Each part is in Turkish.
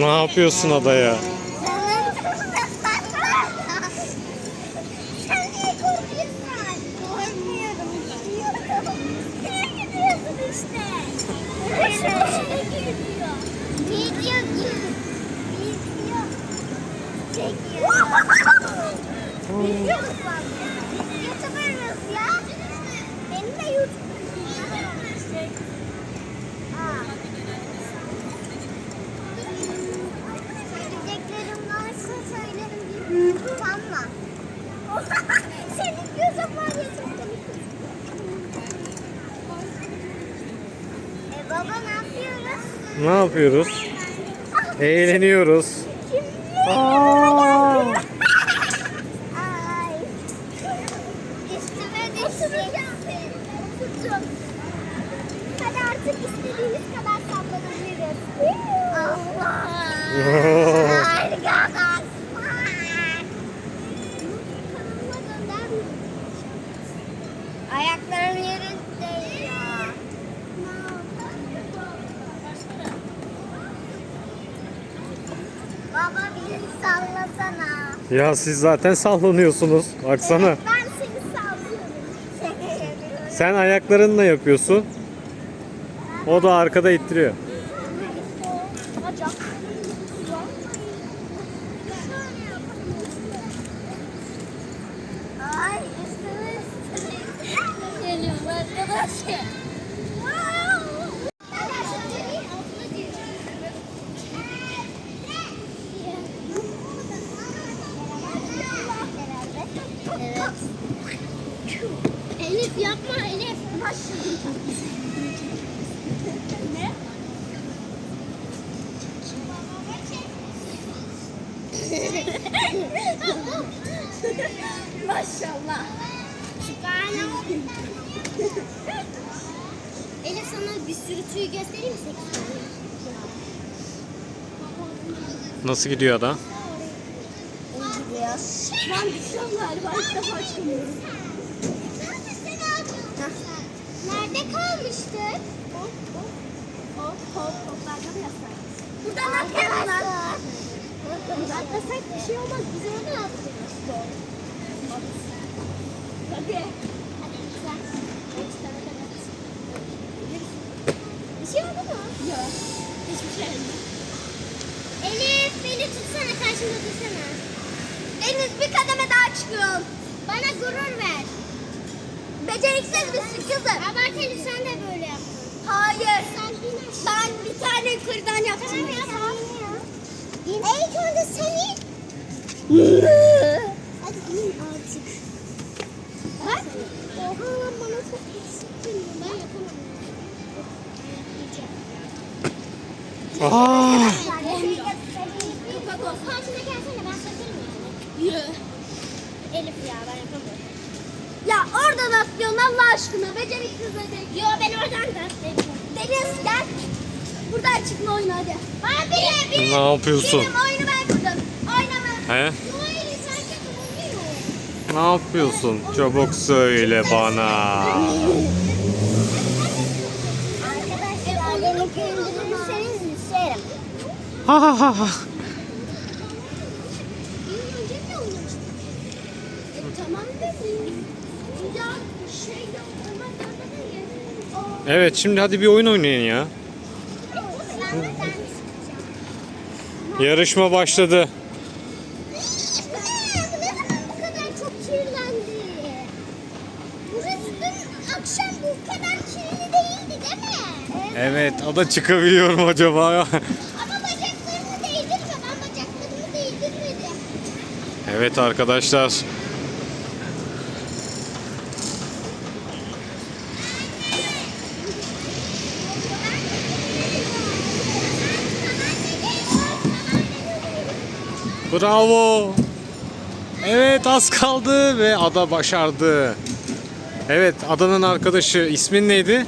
Ne yapıyorsun adaya? YouTuber'ız ya. Benim de YouTuber'ım. Aa. Söyleyeceklerim varsa söylerim. Utanma. Senin gözün var ya çok komik. E baba ne yapıyoruz? Ne yapıyoruz? Eğleniyoruz. Aa! İstediğimiz kadar sallanabiliriz. Allah. Harika sallasana. Ya siz zaten sallanıyorsunuz. Baksana. Evet, ben seni sallıyorum. Sen ayaklarınla yapıyorsun. O da arkada ittiriyor. Ay üstüme üstüme. Geliyorum arkadaşlar. Evet. Elif yapma Elif. Başladım. Ne? Maşallah. Sübhanallah. Elif sana bir sürü tüy göstereyim mi? Sekiz tane. Nasıl gidiyor ada? İyi gidiyor. Ben düşüyorum galiba. İlk defa çıkamıyorum. Nerede kalmıştık? Hop hop. Hop hop hoplardan yasak. Buradan atlayalım. Atlasak bir şey olmaz. Biz oradan atlayalım. Hadi. Hadi güzel. Bir şey oldu mu? Yok. Hiçbir şey olmadı. Elif beni tutsana karşımda dursana. Deniz bir kademe daha çıkıyorum. Bana gurur ver. Beceriksiz misin kızım? Abart Elif sen de böyle yap. Hayır. Sen Ben bir tane yukarıdan yaptım. Tamam ya. İn. İlk önce sen in. Hadi in artık. Bak. Oha lan bana çok eksik geliyor. Ben yapamam. Aa! Kapak olsun. Karşına gelsene ben satarım yani. Elif ya ben yapamıyorum. Ya oradan atlıyorsun Allah aşkına beceriksiz bebek. Yo ben oradan da atlayacağım. Deniz gel. Buradan çıkma oyunu hadi. Bana biri biri. Ne yapıyorsun? Benim oyunu ben kurdum. Oynama. He? Ne yapıyorsun? Çabuk söyle bana. Ha ha ha ha. Ya şey Evet şimdi hadi bir oyun oynayın ya. Yarışma başladı. Evet ada çıkabiliyor mu acaba? Ama bacaklarını değdirme. Ben bacaklarımı değdirmedim. Evet arkadaşlar. Bravo. Evet az kaldı ve ada başardı. Evet adanın arkadaşı ismin neydi?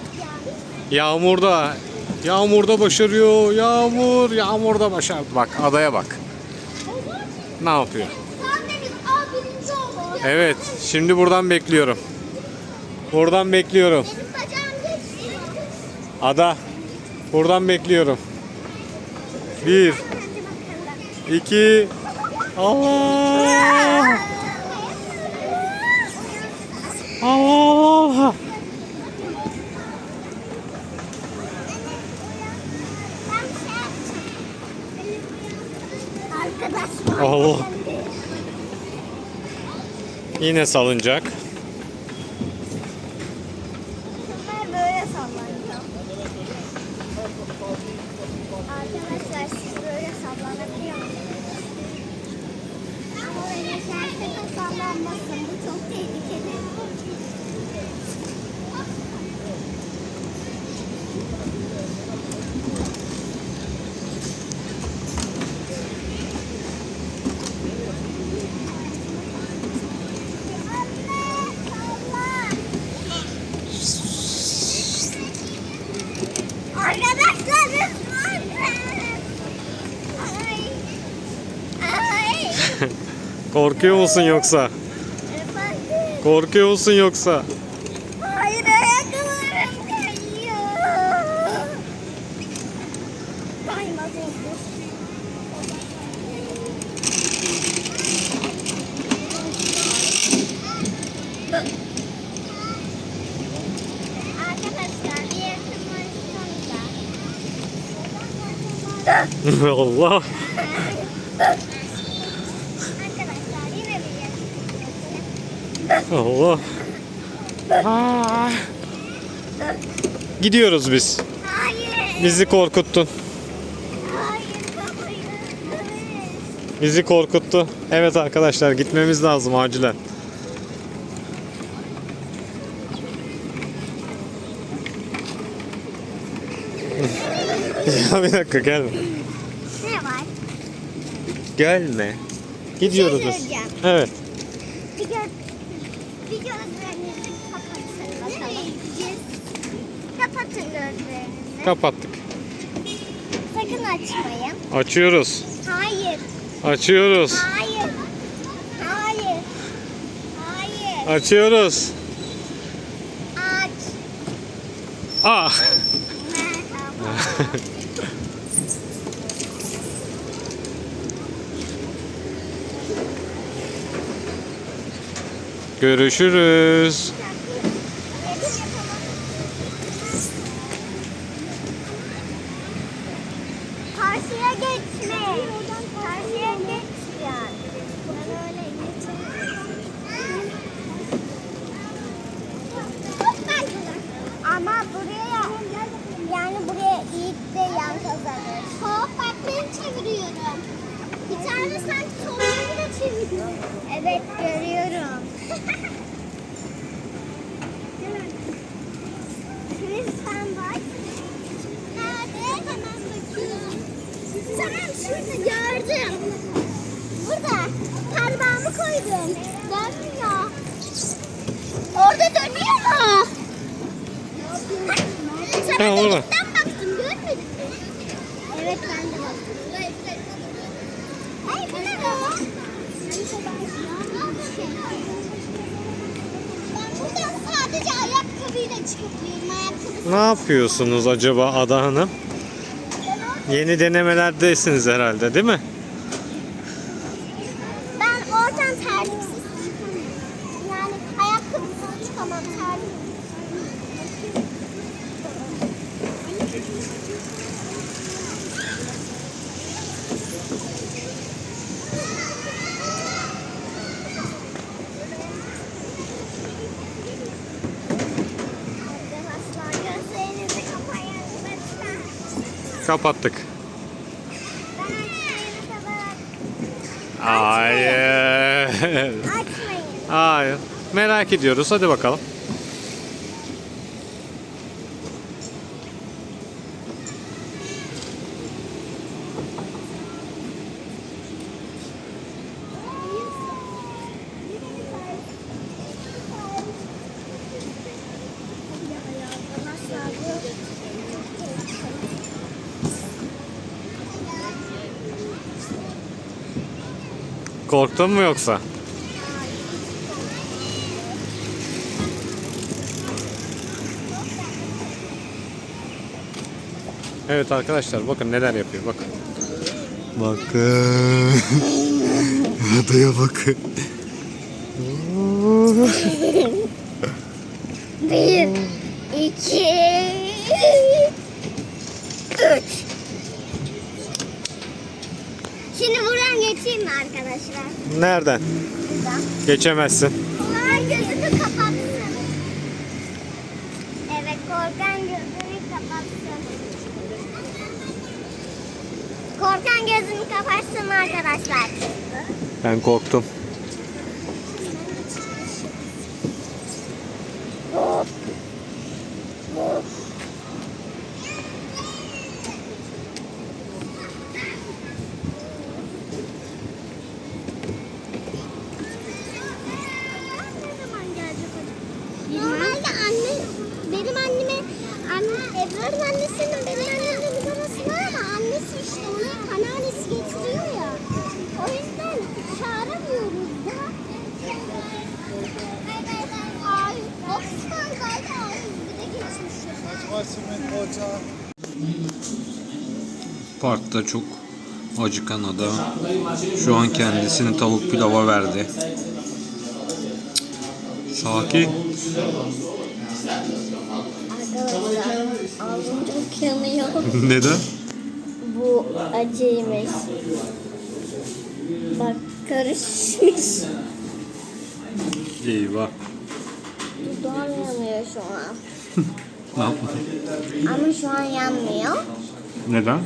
Yağmurda. Yağmurda başarıyor. Yağmur, Yağmurda başardı. Bak adaya bak. Ne yapıyor? Evet, şimdi buradan bekliyorum. Buradan bekliyorum. Ada, buradan bekliyorum. Bir, 2 Allah! Allah Allah! Allah. Yine salıncak. Bunlar böyle sallanıyor. Arkadaşlar siz böyle sallanabiliyor musunuz? Ama öyle gerçekten sallanmasın. Bu çok tehlikeli. Anne, sallan. Arkadaşlar lütfen. Ay. Ay. Korkuyor musun yoksa? Efendim. Korkuyor musun yoksa? Hayır ayakkabılarım kayıyor. Kaymaz olur. Arkadaşlar bir yakın Allah. Arkadaşlar yine bir yakın Allah. Aa. Gidiyoruz biz. Hayır. Bizi korkuttun. Bizi korkuttu. Evet arkadaşlar gitmemiz lazım acilen. ya bir dakika gelme. Ne var? Gelme. Gidiyoruz biz. söyleyeceğim. Evet. Bir gözlerinizi kapatın bakalım. Kapatın gözlerinizi. Kapattık. Sakın açmayın. Açıyoruz. Hayır. Açıyoruz. Hayır. Hayır. Hayır. Açıyoruz. Aç. Ah. Merhaba. Görüşürüz. Karşıya geçme. Karşıya geç yani. Ben öyle geçemiyorum. Ama buraya yani buraya Yiğit de yan kazanır. Hop ben çeviriyorum. Bir tane sen sonunu da çeviriyorsun. Evet görüyorum. Tamam şurada gördüm. Burada. Parmağımı koydum. Dönmüyor. Orada dönüyor mu? Ha, orada. delikten baktım görmedin mi? Evet ben de baktım. Ay bu ne be? Ben buradan sadece ayakkabıyla çıkabiliyorum. Ayakkabı Ne yapıyorsunuz acaba Ada Hanım? Yeni denemelerdesiniz herhalde değil mi? Ben oradan terliksiz çıkamam. Yani ayakkabısız çıkamam terlik. Arkadaşlar gözlerinizi kapayın lütfen. Kapattık. Hayır. açmayın. Hayır. Merak ediyoruz. Hadi bakalım. Korktun mu yoksa? Evet arkadaşlar bakın neler yapıyor bakın. Bakın. Adaya bakın. Bir, iki, üç. Şimdi buradan geçeyim mi arkadaşlar? Nereden? Buradan. Geçemezsin. Korkan gözünü kapatsın. Evet korkan gözünü kapatsın. Korkan gözünü kapatsın arkadaşlar. Ben korktum. Benim annemle bir var ama annesi işte ona anneannesi getiriyor ya. O yüzden çağıramıyoruz da. Ay, Osman galiba bir de geçmiş. Parkta çok acıkan adam şu an kendisini tavuk pilava verdi. Sakin. Arkadaşlar ağzım çok yanıyor. Neden? Bu acıymış. Bak karışmış. Eyvah. Dudağım yanıyor şu an. Ne yapma? Ama şu an yanmıyor. Neden?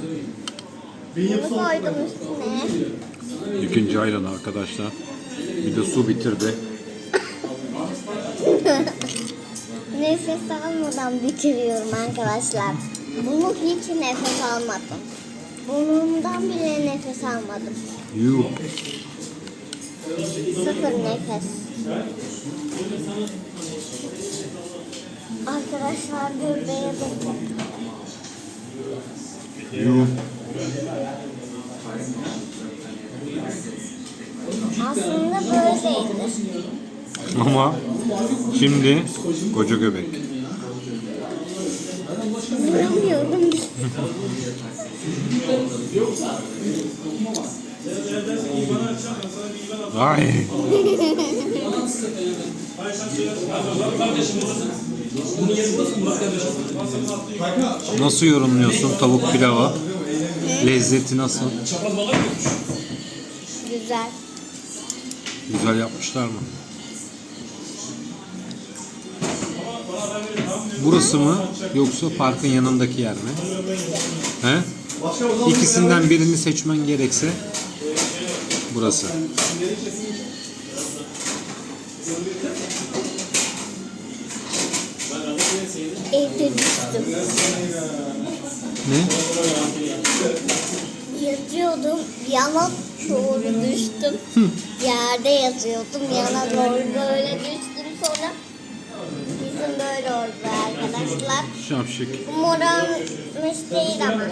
Bunu koydum üstüne. İkinci ayran arkadaşlar. Bir de su bitirdi. Nefes almadan bitiriyorum arkadaşlar. Bunu hiç nefes almadım. Burnumdan bile nefes almadım. Yuh. Sıfır nefes. Arkadaşlar göbeğe bakın. Yuh. Aslında böyleydi. Ama şimdi koca göbek. Ay. Nasıl yorumluyorsun tavuk pilava? Lezzeti nasıl? Güzel. Güzel yapmışlar mı? Burası mı yoksa parkın yanındaki yer mi? He? İkisinden birini seçmen gerekse burası. Evde düştüm. Ne? Yatıyordum, yana doğru düştüm. Yerde yatıyordum, yana doğru böyle düştüm. Arkadaşlar. Şapşik. Bu morarmış değil ama.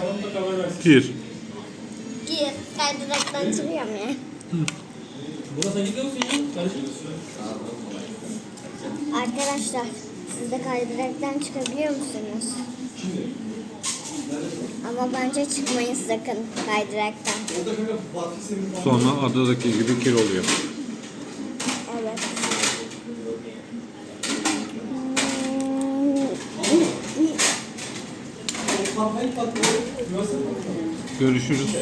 Gir. Gir, kaydıraktan çıkıyorum ya. Arkadaşlar, siz de kaydıraktan çıkabiliyor musunuz? Ama bence çıkmayın sakın kaydıraktan. Sonra adadaki gibi kir oluyor. Evet. Görüşürüz.